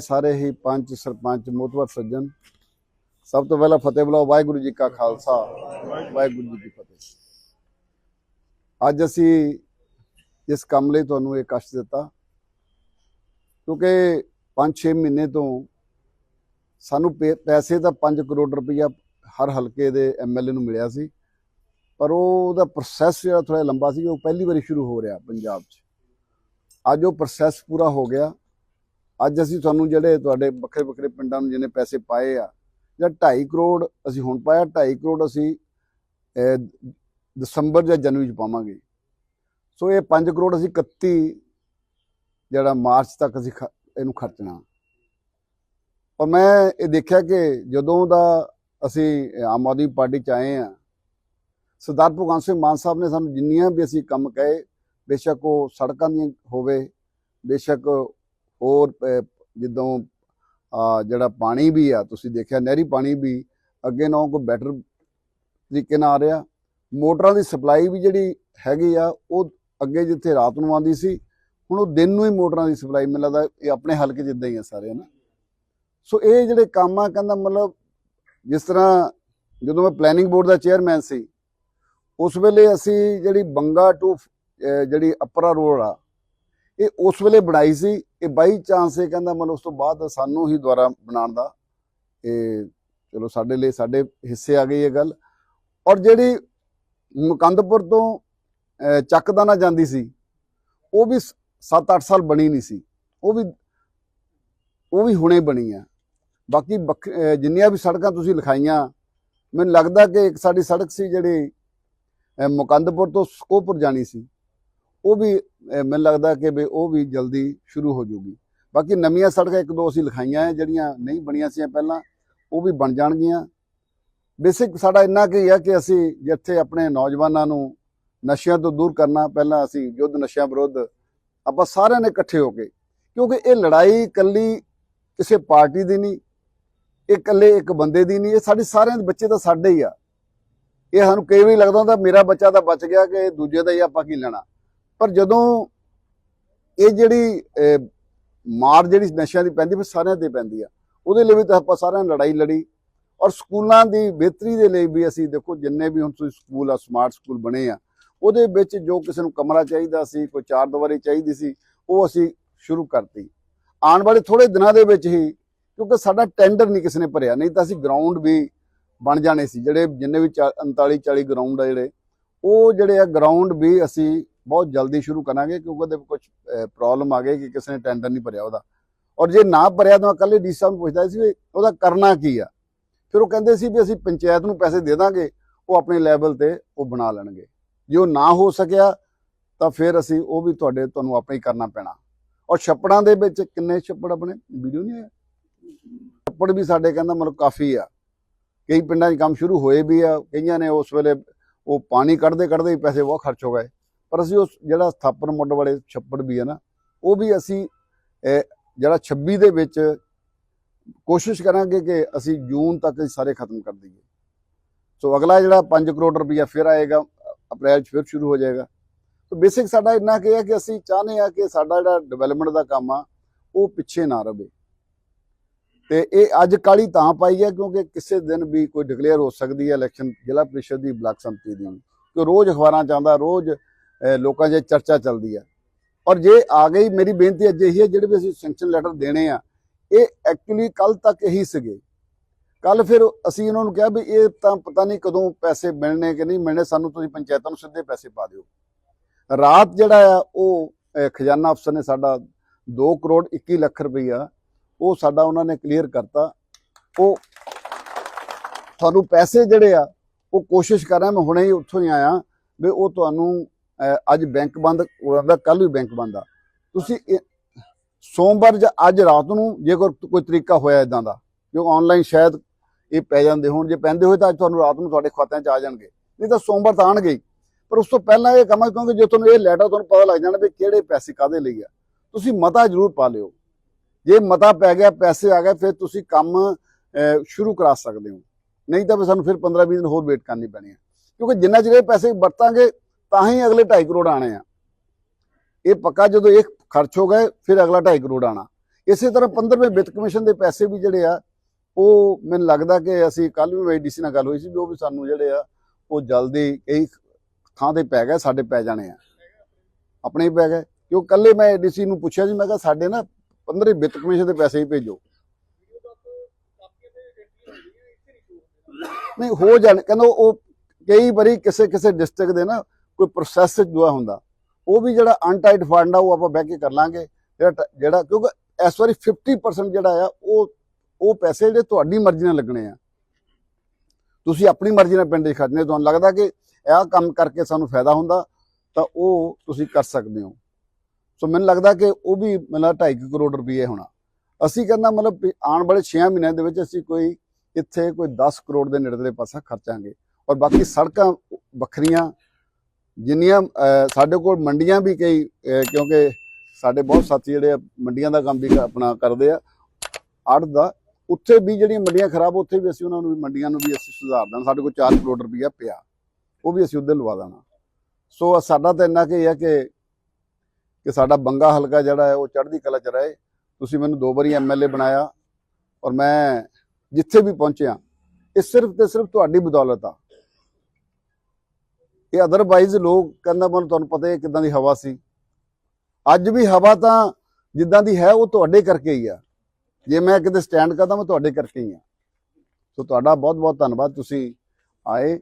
ਸਾਰੇ ਹੀ ਪੰਚ ਸਰਪੰਚ ਮੋਤਵਰ ਸੱਜਣ। ਸਭ ਤੋਂ ਪਹਿਲਾਂ ਫਤਿਹ ਬੁਲਾਓ, ਵਾਹਿਗੁਰੂ ਜੀ ਕਾ ਖਾਲਸਾ, ਵਾਹਿਗੁਰੂ ਜੀ ਕੀ ਫਤਿਹ। ਅੱਜ ਅਸੀਂ ਇਸ ਕੰਮ ਲਈ ਤੁਹਾਨੂੰ ਇਹ ਕਸ਼ਟ ਦਿੱਤਾ, ਕਿਉਂਕਿ 5-6 ਮਹੀਨੇ ਤੋਂ ਸਾਨੂੰ ਪੇ- ਪੈਸੇ ਦਾ 5 ਕਰੋੜ ਰੁਪਈਆ ਹਰ ਹਲਕੇ ਦੇ ਐਮਐਲਏ ਨੂੰ ਮਿਲਿਆ ਸੀ, ਪਰ ਉਹਦਾ ਪ੍ਰੋਸੈਸ ਜਿਹੜਾ ਥੋੜਾ ਲੰਬਾ ਸੀ, ਉਹ ਪਹਿਲੀ ਵਾਰੀ ਸ਼ੁਰੂ ਹੋ ਰਿਹਾ ਪੰਜਾਬ 'ਚ। ਅੱਜ ਉਹ ਪ੍ਰੋਸੈਸ ਪੂਰਾ ਹੋ ਗਿਆ। ਅੱਜ ਅਸੀਂ ਤੁਹਾਨੂੰ ਜਿਹੜੇ ਤੁਹਾਡੇ ਵੱਖਰੇ ਵੱਖਰੇ ਪਿੰਡਾਂ ਨੂੰ ਜਿਹਨੇ ਪੈਸੇ ਪਾਏ ਆ, ਜਾਂ 2.5 ਕਰੋੜ ਅਸੀਂ ਹੁਣ ਪਾਇਆ 2.5 ਕਰੋੜ ਅਸੀਂ ਦਸੰਬਰ ਜਾਂ ਜਨਵਰੀ ਚ ਪਾਵਾਂਗੇ। ਸੋ ਇਹ 5 ਕਰੋੜ ਅਸੀਂ 31 ਜਿਹੜਾ ਮਾਰਚ ਤੱਕ ਅਸੀਂ ਖ- ਇਹਨੂੰ ਖਰਚਣਾ। ਪਰ ਮੈਂ ਇਹ ਦੇਖਿਆ ਕਿ ਜਦੋਂ ਦਾ ਅਸੀਂ ਆਮ ਆਦਮੀ ਪਾਰਟੀ ਚ ਆਏ ਆ, ਸਰਦਾਰ ਭਗਵੰਤ ਸਿੰਘ ਮਾਨ ਸਾਹਿਬ ਨੇ ਸਾਨੂੰ ਜਿੰਨੀਆਂ ਵੀ ਅਸੀਂ ਕੰਮ ਕਹੇ, ਬੇਸ਼ੱਕ ਉਹ ਸੜਕਾਂ ਦੀਆਂ ਹੋਵੇ, ਬੇਸ਼ੱਕ ਹੋਰ ਜਿੱਦੋਂ ਜਿਹੜਾ ਪਾਣੀ ਵੀ ਆ, ਤੁਸੀਂ ਦੇਖਿਆ ਨਹਿਰੀ ਪਾਣੀ ਵੀ ਅੱਗੇ ਨਾਲੋਂ ਕੋਈ ਬੈਟਰ ਤਰੀਕੇ ਨਾਲ ਆ ਰਿਹਾ। ਮੋਟਰਾਂ ਦੀ ਸਪਲਾਈ ਵੀ ਜਿਹੜੀ ਹੈਗੀ ਆ, ਉਹ ਅੱਗੇ ਜਿੱਥੇ ਰਾਤ ਨੂੰ ਆਉਂਦੀ ਸੀ, ਹੁਣ ਉਹ ਦਿਨ ਨੂੰ ਹੀ ਮੋਟਰਾਂ ਦੀ ਸਪਲਾਈ ਮੈਨੂੰ ਲੱਗਦਾ ਇਹ ਆਪਣੇ ਹਲਕੇ ਜਿੱਦਾਂ ਹੀ ਆ ਸਾਰੇ ਨਾ ਸੋ ਇਹ ਜਿਹੜੇ ਕੰਮ ਆ, ਕਹਿੰਦਾ ਮਤਲਬ ਜਿਸ ਤਰ੍ਹਾਂ ਜਦੋਂ ਮੈਂ ਪਲੈਨਿੰਗ ਬੋਰਡ ਦਾ ਚੇਅਰਮੈਨ ਸੀ, ਉਸ ਵੇਲੇ ਅਸੀਂ ਜਿਹੜੀ ਬੰਗਾ ਟੂ ਜਿਹੜੀ ਅਪਰਾ ਰੋਡ ਆ, ਇਹ ਉਸ ਵੇਲੇ ਬਣਾਈ ਸੀ ਇਹ ਬਾਈ ਚਾਂਸ ਇਹ ਕਹਿੰਦਾ ਮਤਲਬ ਉਸ ਤੋਂ ਬਾਅਦ ਸਾਨੂੰ ਹੀ ਦੁਆਰਾ ਬਣਾਉਣ ਦਾ। ਇਹ ਚਲੋ ਸਾਡੇ ਲਈ ਸਾਡੇ ਹਿੱਸੇ ਆ ਗਈ ਇਹ ਗੱਲ। ਔਰ ਜਿਹੜੀ ਮੁਕੰਦਪੁਰ ਤੋਂ ਚੱਕਦਾਨਾ ਜਾਂਦੀ ਸੀ, ਉਹ ਵੀ 7-8 ਸਾਲ ਬਣੀ ਨਹੀਂ ਸੀ। ਉਹ ਵੀ ਉਹ ਵੀ ਹੁਣੇ ਬਣੀ ਆ। ਬਾਕੀ ਵੱਖ- ਜਿੰਨੀਆਂ ਵੀ ਸੜਕਾਂ ਤੁਸੀਂ ਲਿਖਾਈਆਂ, ਮੈਨੂੰ ਲੱਗਦਾ ਕਿ ਇੱਕ ਸਾਡੀ ਸੜਕ ਸੀ ਜਿਹੜੀ ਮੁਕੰਦਪੁਰ ਤੋਂ ਸਕੋਪੁਰ ਜਾਣੀ ਸੀ। ਉਹ ਵੀ ਮੈਨੂੰ ਲੱਗਦਾ ਕਿ ਵੀ ਉਹ ਵੀ ਜਲਦੀ ਸ਼ੁਰੂ ਹੋ ਜਾਊਗੀ ਬਾਕੀ ਨਵੀਆਂ ਸੜਕਾਂ ਇੱਕ ਦੋ ਅਸੀਂ ਲਿਖਾਈਆਂ ਹੈ, ਜਿਹੜੀਆਂ ਨਹੀਂ ਬਣੀਆਂ ਸੀ ਪਹਿਲਾਂ, ਉਹ ਵੀ ਬਣ ਜਾਣਗੀਆਂ। ਬੇਸਿਕ ਸਾਡਾ ਇੰਨਾ ਕੀ ਹੈ ਕਿ ਅਸੀਂ ਜਿੱਥੇ ਆਪਣੇ ਨੌਜਵਾਨਾਂ ਨੂੰ ਨਸ਼ਿਆਂ ਤੋਂ ਦੂਰ ਕਰਨਾ, ਪਹਿਲਾਂ ਅਸੀਂ ਯੁੱਧ ਨਸ਼ਿਆਂ ਵਿਰੁੱਧ ਆਪਾਂ ਸਾਰਿਆਂ ਨੇ ਇਕੱਠੇ ਹੋ ਕੇ, ਕਿਉਂਕਿ ਇਹ ਲੜਾਈ ਇਕੱਲੀ ਕਿਸੇ ਪਾਰਟੀ ਦੀ ਨਹੀਂ, ਇਹ ਇਕੱਲੇ ਇੱਕ ਬੰਦੇ ਦੀ ਨਹੀਂ, ਇਹ ਸਾਡੇ ਸਾਰਿਆਂ ਦੇ ਬੱਚੇ ਤਾਂ ਸਾਡੇ ਹੀ ਆ। ਇਹ ਸਾਨੂੰ ਕਈ ਵਾਰੀ ਲੱਗਦਾ ਹੁੰਦਾ, ਮੇਰਾ ਬੱਚਾ ਤਾਂ ਬਚ ਗਿਆ ਕਿ ਦੂਜੇ ਦਾ ਹੀ ਆਪਾਂ ਕੀ ਲੈਣਾ। ਪਰ ਜਦੋਂ ਇਹ ਜਿਹੜੀ ਮਾਰ ਜਿਹੜੀ ਨਸ਼ਿਆਂ ਦੀ ਪੈਂਦੀ, ਫਿਰ ਸਾਰਿਆਂ ਤੇ ਪੈਂਦੀ ਆ। ਉਹਦੇ ਲਈ ਵੀ ਤਾਂ ਆਪਾਂ ਸਾਰਿਆਂ ਨੇ ਲੜਾਈ ਲੜੀ। ਔਰ ਸਕੂਲਾਂ ਦੀ ਬਿਹਤਰੀ ਦੇ ਲਈ ਵੀ ਅਸੀਂ ਦੇਖੋ, ਜਿੰਨੇ ਵੀ ਹੁਣ ਤੁਸੀਂ ਸਕੂਲ ਆ, ਸਮਾਰਟ ਸਕੂਲ ਬਣੇ ਆ, ਉਹਦੇ ਵਿੱਚ ਜੋ ਕਿਸੇ ਨੂੰ ਕਮਰਾ ਚਾਹੀਦਾ ਸੀ, ਕੋਈ ਚਾਰ ਦੀਵਾਰੀ ਚਾਹੀਦੀ ਸੀ, ਉਹ ਅਸੀਂ ਸ਼ੁਰੂ ਕਰਤੀ। ਆਉਣ ਵਾਲੇ ਥੋੜੇ ਦਿਨਾਂ ਦੇ ਵਿੱਚ ਹੀ, ਕਿਉਂਕਿ ਸਾਡਾ ਟੈਂਡਰ ਨਹੀਂ ਕਿਸੇ ਨੇ ਭਰਿਆ, ਨਹੀਂ ਤਾਂ ਅਸੀਂ ਗਰਾਊਂਡ ਵੀ ਬਣ ਜਾਣੇ ਸੀ, ਜਿਹੜੇ ਜਿੰਨੇ ਵੀ 39 40 ਗਰਾਊਂਡ ਆ ਜਿਹੜੇ, ਉਹ ਜਿਹੜੇ ਆ ਗਰਾਊਂਡ ਵੀ ਅਸੀਂ ਬਹੁਤ ਜਲਦੀ ਸ਼ੁਰੂ ਕਰਾਂਗੇ ਕਿਉਂਕਿ ਉਹਦੇ ਕੁਝ ਪ੍ਰੋਬਲਮ ਆ ਗਈ ਕਿ ਕਿਸੇ ਨੇ ਟੈਂਡਰ ਨਹੀਂ ਭਰਿਆ ਉਹਦਾ। ਔਰ ਜੇ ਨਾ ਭਰਿਆ ਤਾਂ ਕੱਲੇ ਡੀ ਸਾਹਿਬ ਨੂੰ ਪੁੱਛਦਾ ਸੀ ਵੀ ਉਹਦਾ ਕਰਨਾ ਕੀ ਆ। ਫਿਰ ਉਹ ਕਹਿੰਦੇ ਸੀ ਵੀ ਅਸੀਂ ਪੰਚਾਇਤ ਨੂੰ ਪੈਸੇ ਦੇ ਦਾਂਗੇ, ਉਹ ਆਪਣੇ ਲੈਵਲ ਤੇ ਉਹ ਬਣਾ ਲੈਣਗੇ। ਜੇ ਉਹ ਨਾ ਹੋ ਸਕਿਆ ਤਾਂ ਫਿਰ ਅਸੀਂ ਉਹ ਵੀ ਤੁਹਾਡੇ, ਤੁਹਾਨੂੰ ਆਪੇ ਹੀ ਕਰਨਾ ਪੈਣਾ। ਔਰ ਛੱਪੜਾਂ ਦੇ ਵਿੱਚ ਕਿੰਨੇ ਛੱਪੜ ਆਪਣੇ? ਵੀਡੀਓ ਨਹੀਂ ਹੈ ਛੱਪੜ ਵੀ ਸਾਡੇ ਕਹਿੰਦਾ ਮਤਲਬ ਕਾਫੀ ਆ। ਕਈ ਪਿੰਡਾਂ 'ਚ ਕੰਮ ਸ਼ੁਰੂ ਹੋਏ ਵੀ ਆ, ਕਈਆਂ ਨੇ ਉਸ ਵੇਲੇ ਉਹ ਪਾਣੀ ਕੱਢਦੇ ਕੱਢਦੇ ਹੀ ਪੈਸੇ ਬਹੁਤ ਖਰਚ ਹੋ ਗਏ। ਪਰ ਅਸੀਂ ਉਸ ਜਿਹੜਾ ਸਥਾਪਨ ਮੁੱਢ ਵਾਲੇ ਛੱਪੜ ਵੀ ਹੈ ਨਾ, ਉਹ ਵੀ ਅਸੀਂ ਜਿਹੜਾ 26 ਦੇ ਵਿੱਚ ਕੋਸ਼ਿਸ਼ ਕਰਾਂਗੇ ਕਿ ਅਸੀਂ ਜੂਨ ਤੱਕ ਸਾਰੇ ਖਤਮ ਕਰ ਦਈਏ। ਸੋ ਅਗਲਾ ਜਿਹੜਾ 5 ਕਰੋੜ ਰੁਪਇਆ ਫਿਰ ਆਏਗਾ, ਅਪ੍ਰੈਲ 'ਚ ਫਿਰ ਸ਼ੁਰੂ ਹੋ ਜਾਏਗਾ। ਸੋ ਬੇਸਿਕ ਸਾਡਾ ਇੰਨਾ ਕੀ ਹੈ ਕਿ ਅਸੀਂ ਚਾਹੁੰਦੇ ਆ ਕਿ ਸਾਡਾ ਜਿਹੜਾ ਡਿਵੈਲਪਮੈਂਟ ਦਾ ਕੰਮ ਆ, ਉਹ ਪਿੱਛੇ ਨਾ ਰਵੇ। ਤੇ ਇਹ ਅੱਜ ਕਾਲੀ ਤਾਂ ਪਾਈ ਹੈ ਕਿਉਂਕਿ ਕਿਸੇ ਦਿਨ ਵੀ ਕੋਈ ਡਿਕਲੇਅਰ ਹੋ ਸਕਦੀ ਹੈ ਇਲੈਕਸ਼ਨ ਜ਼ਿਲ੍ਹਾ ਪ੍ਰੀਸ਼ਦ ਦੀ ਬਲਾਕ ਸੰਮਤੀ ਦੀ। ਕਿ ਰੋਜ਼ ਅਖਬਾਰਾਂ 'ਚ ਆਉਂਦਾ, ਰੋਜ਼ ਲੋਕਾਂ 'ਚ ਚਰਚਾ ਚੱਲਦੀ ਹੈ ਔਰ ਜੇ ਆ ਗਈ, ਮੇਰੀ ਬੇਨਤੀ ਅੱਜ ਇਹੀ ਹੈ, ਜਿਹੜੇ ਵੀ ਅਸੀਂ ਸੈਂਕਸ਼ਨ ਲੈਟਰ ਦੇਣੇ ਆ, ਇਹ ਐਕਚੁਅਲੀ ਕੱਲ ਤੱਕ ਇਹੀ ਸੀਗੇ। ਕੱਲ ਫਿਰ ਅਸੀਂ ਉਹਨਾਂ ਨੂੰ ਕਿਹਾ ਵੀ ਇਹ ਤਾਂ ਪਤਾ ਨਹੀਂ ਕਦੋਂ ਪੈਸੇ ਮਿਲਣੇ ਕਿ ਨਹੀਂ ਮਿਲਣੇ, ਸਾਨੂੰ ਤੁਸੀਂ ਪੰਚਾਇਤਾਂ ਨੂੰ ਸਿੱਧੇ ਪੈਸੇ ਪਾ ਦਿਓ। ਰਾਤ ਜਿਹੜਾ ਆ, ਉਹ ਖਜ਼ਾਨਾ ਅਫਸਰ ਨੇ ਸਾਡਾ 2 ਕਰੋੜ 21 ਲੱਖ ਰੁਪਈਆ, ਉਹ ਸਾਡਾ ਉਹਨਾਂ ਨੇ ਕਲੀਅਰ ਕਰਤਾ। ਉਹ ਤੁਹਾਨੂੰ ਪੈਸੇ ਜਿਹੜੇ ਆ, ਉਹ ਕੋਸ਼ਿਸ਼ ਕਰ ਰਿਹਾ, ਮੈਂ ਹੁਣੇ ਹੀ ਉੱਥੋਂ ਹੀ ਆਇਆ ਵੀ ਉਹ ਤੁਹਾਨੂੰ ਅੱਜ ਬੈਂਕ ਬੰਦ ਉਹਦਾ ਕੱਲ ਵੀ ਬੈਂਕ ਬੰਦ ਆ। ਤੁਸੀਂ ਸੋਮਵਾਰ ਜਾਂ ਅੱਜ ਰਾਤ ਨੂੰ ਜੇ ਕੋਈ ਤਰੀਕਾ ਹੋਇਆ ਇਦਾਂ ਦਾ ਜੋ ਆਨਲਾਈਨ ਸ਼ਾਇਦ ਇਹ ਪੈ ਜਾਂਦੇ ਹੋਣ ਜੇ ਪੈਂਦੇ ਹੋਏ ਤਾਂ ਅੱਜ ਤੁਹਾਨੂੰ ਰਾਤ ਨੂੰ ਤੁਹਾਡੇ ਖਾਤਿਆਂ 'ਚ ਆ ਜਾਣਗੇ। ਨਹੀਂ ਤਾਂ ਸੋਮਵਾਰ ਤਾਂ ਆਣਗੇ ਪਰ ਉਸ ਤੋਂ ਪਹਿਲਾਂ ਇਹ ਕੰਮ ਕਿਉਂਕਿ ਜੇ ਤੁਹਾਨੂੰ ਇਹ ਲੈਟਰ ਤੁਹਾਨੂੰ ਪਤਾ ਲੱਗ ਜਾਣਾ ਵੀ ਕਿਹੜੇ ਪੈਸੇ ਕਾਦੇ ਲਈ ਆ ਤੁਸੀਂ ਮਤਾ ਜ਼ਰੂਰ ਪਾ ਲਿਓ। ਜੇ ਮਤਾ ਪੈ ਗਿਆ ਪੈਸੇ ਆ ਗਏ ਫਿਰ ਤੁਸੀਂ ਕੰਮ ਅਹ, ਸ਼ੁਰੂ ਕਰਾ ਸਕਦੇ ਹੋ। ਨਹੀਂ ਤਾਂ ਫਿਰ ਸਾਨੂੰ ਫਿਰ 15-20 ਦਿਨ ਹੋਰ ਵੇਟ ਕਰਨੀ ਪੈਣੀ ਹੈ ਕਿਉਂਕਿ ਜਿੰਨਾ ਚਿਰ ਇਹ ਪੈਸੇ ਵਰਤਾਂਗੇ ਤਾਂ ਹੀ ਅਗਲੇ 2.5 ਕਰੋੜ ਆਣੇ ਆ। ਇਹ ਪੱਕਾ ਜਦੋਂ ਇਹ ਖਰਚ ਹੋ ਗਏ, ਫਿਰ ਅਗਲਾ 2.5 ਕਰੋੜ ਆਣਾ ਇਸੇ ਤਰ੍ਹਾਂ 15ਵੇਂ ਵਿੱਤ ਕਮਿਸ਼ਨ ਦੇ ਪੈਸੇ ਵੀ ਜਿਹੜੇ ਆ, ਉਹ ਮੈਨੂੰ ਲੱਗਦਾ ਕਿ ਅਸੀਂ ਕੱਲ ਵੀ ਡੀਸੀ ਨਾਲ ਗੱਲ ਹੋਈ ਸੀ ਵੀ ਉਹ ਵੀ ਸਾਨੂੰ ਜਿਹੜੇ ਆ, ਉਹ ਜਲਦੀ ਕਈ ਥਾਂ ਤੇ ਪੈ ਗਏ, ਸਾਡੇ ਪੈ ਜਾਣੇ ਆ। ਆਪਣੇ ਹੀ ਪੈ ਗਏ। ਕਿਉਂ ਕੱਲੇ ਮੈਂ ਡੀਸੀ ਨੂੰ ਪੁੱਛਿਆ ਸੀ, ਮੈਂ ਕਿਹਾ ਸਾਡੇ ਨਾ 15 ਵਿੱਤ ਕਮਿਸ਼ਨ ਦੇ ਪੈਸੇ ਹੀ ਭੇਜੋ। ਨਹੀਂ, ਹੋ ਜਾਣ, ਕਹਿੰਦਾ ਉਹ ਕਈ ਵਾਰੀ ਕਿਸੇ ਕਿਸੇ ਡਿਸਟ੍ਰਿਕਟ ਦੇ ਨਾ ਕੋਈ ਪ੍ਰੋਸੈਸ ਜੋ ਹੁੰਦਾ, ਉਹ ਵੀ ਜਿਹੜਾ ਅਨਟਾਈਟ ਫੰਡ ਆ, ਉਹ ਆਪਾਂ ਬਹਿ ਕੇ ਕਰ ਲਾਂਗੇ। ਜਿਹੜਾ ਜਿਹੜਾ, ਕਿਉਂਕਿ ਇਸ ਵਾਰੀ 50% ਜਿਹੜਾ ਆ, ਉਹ ਉਹ ਪੈਸੇ ਜਿਹੜੇ ਤੁਹਾਡੀ ਮਰਜ਼ੀ ਨਾਲ ਲੱਗਣੇ ਆ। ਤੁਸੀਂ ਆਪਣੀ ਮਰਜ਼ੀ ਨਾਲ ਪਿੰਡ 'ਚ ਖਰਚਣੇ ਤੁਹਾਨੂੰ ਲੱਗਦਾ ਕਿ ਇਹ ਕੰਮ ਕਰਕੇ ਸਾਨੂੰ ਫਾਇਦਾ ਹੁੰਦਾ, ਤਾਂ ਉਹ ਤੁਸੀਂ ਕਰ ਸਕਦੇ ਹੋ। ਸੋ ਮੈਨੂੰ ਲੱਗਦਾ ਕਿ ਉਹ ਵੀ ਮਤਲਬ 2.5 ਕਰੋੜ ਰੁਪਏ ਹੋਣਾ। ਅਸੀਂ ਕਹਿੰਦਾ ਮਤਲਬ ਵੀ ਆਉਣ ਵਾਲੇ 6 ਮਹੀਨਿਆਂ ਦੇ ਵਿੱਚ ਅਸੀਂ ਕੋਈ ਇੱਥੇ ਕੋਈ 10 ਕਰੋੜ ਦੇ ਨੇੜੇ ਦੇ ਪਾਸਾ ਖਰਚਾਂਗੇ। ਔਰ ਬਾਕੀ ਸੜਕਾਂ ਵੱਖਰੀਆਂ ਜਿੰਨੀਆਂ ਸਾਡੇ ਕੋਲ ਮੰਡੀਆਂ ਵੀ ਕਈ ਕਿਉਂਕਿ ਸਾਡੇ ਬਹੁਤ ਸਾਥੀ ਜਿਹੜੇ ਆ, ਮੰਡੀਆਂ ਦਾ ਕੰਮ ਵੀ ਆਪਣਾ ਕਰਦੇ ਆ। ਆੜਤ ਦਾ, ਉੱਥੇ ਵੀ ਜਿਹੜੀਆਂ ਮੰਡੀਆਂ ਖਰਾਬ, ਉੱਥੇ ਵੀ ਅਸੀਂ ਉਹਨਾਂ ਨੂੰ ਵੀ, ਮੰਡੀਆਂ ਨੂੰ ਵੀ ਅਸੀਂ ਸੁਧਾਰ ਦੇਣਾ। ਸਾਡੇ ਕੋਲ 4 ਕਰੋੜ ਰੁਪਈਆ ਪਿਆ। ਉਹ ਵੀ ਅਸੀਂ ਉੱਧਰ ਲਵਾ ਦੇਣਾ। ਸੋ ਸਾਡਾ ਤਾਂ ਇੰਨਾ ਕਿ ਇਹ ਹੈ ਕਿ ਕਿ ਸਾਡਾ ਬੰਗਾ ਹਲਕਾ ਜਿਹੜਾ ਹੈ, ਉਹ ਚੜ੍ਹਦੀ ਕਲਾ ਚ ਰਹੇ। ਤੁਸੀਂ ਮੈਨੂੰ ਦੋ ਵਾਰੀ ਐਮਐਲਏ ਬਣਾਇਆ ਔਰ ਮੈਂ ਜਿੱਥੇ ਵੀ ਪਹੁੰਚਿਆ, ਇਹ ਸਿਰਫ ਤੇ ਸਿਰਫ ਤੁਹਾਡੀ ਬਦੌਲਤ ਆ। ਇਹ ਅਦਰਵਾਈਜ਼ ਲੋਕ ਕਹਿੰਦਾ ਮਨ ਤੁਹਾਨੂੰ ਪਤਾ ਹੈ ਕਿਦਾਂ ਦੀ ਹਵਾ ਸੀ। ਅੱਜ ਵੀ ਹਵਾ ਤਾਂ ਜਿੱਦਾਂ ਦੀ ਹੈ, ਉਹ ਤੁਹਾਡੇ ਕਰਕੇ ਹੀ ਆ। ਜੇ ਮੈਂ ਕਿਤੇ ਸਟੈਂਡ ਕਰਦਾ, ਮੈਂ ਤੁਹਾਡੇ ਕਰਕੇ ਹੀ ਆ। ਸੋ ਤੁਹਾਡਾ ਬਹੁਤ ਬਹੁਤ ਧੰਨਵਾਦ। ਤੁਸੀਂ ਆਏ